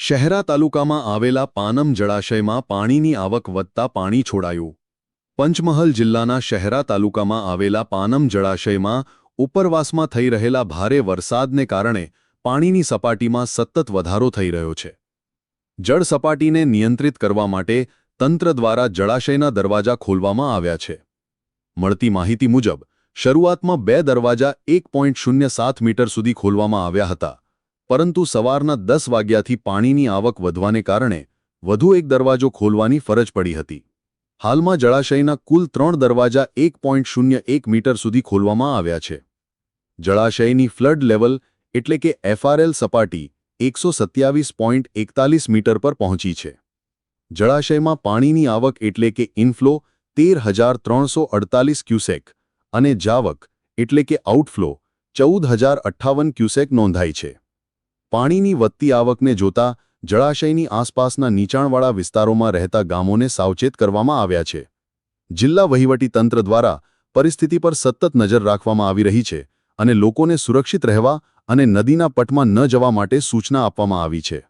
શહેરા તાલુકામાં આવેલા પાનમ જળાશયમાં પાણીની આવક વધતા પાણી છોડાયું. પંચમહલ જિલ્લાના શહેરા તાલુકામાં આવેલા પાનમ જળાશયમાં ઉપરવાસમાં થઈ રહેલા ભારે વરસાદને કારણે પાણીની સપાટીમાં સતત વધારો થઈ રહ્યો છે. જળ સપાટીને નિયંત્રિત કરવા માટે તંત્ર દ્વારા જળાશયના દરવાજા ખોલવામાં આવ્યા છે. મળતી માહિતી મુજબ, શરૂઆતમાં બે દરવાજા એક મીટર સુધી ખોલવામાં આવ્યા હતા. પરંતુ સવારના દસ વાગ્યાથી પાણીની આવક વધવાને કારણે વધુ એક દરવાજો ખોલવાની ફરજ પડી હતી. હાલમાં જળાશયના કુલ ત્રણ દરવાજા એક પોઈન્ટ શૂન્ય એક મીટર સુધી ખોલવામાં આવ્યા છે. જળાશયની ફ્લડ લેવલ એટલે કે એફઆરએલ સપાટી એકસો સત્યાવીસ પોઈન્ટ એકતાલીસ મીટર પર પહોંચી છે. જળાશયમાં પાણીની આવક એટલે કે ઇનફ્લો તેર હજાર ત્રણસો અડતાલીસ ક્યુસેક અને જાવક એટલે કે આઉટફ્લો ચૌદ હજાર અઠ્ઠાવન ક્યુસેક નોંધાઈ છે. પાણીની વધતી આવકને જોતા જળાશયની આસપાસના નીચાણવાળા વિસ્તારોમાં રહેતા ગામોને સાવચેત કરવામાં આવ્યા છે. જિલ્લા વહીવટી તંત્ર દ્વારા પરિસ્થિતિ પર સતત નજર રાખવામાં આવી રહી છે અને લોકોને સુરક્ષિત રહેવા અને નદીના પટમાં ન જવા માટે સૂચના આપવામાં આવી છે.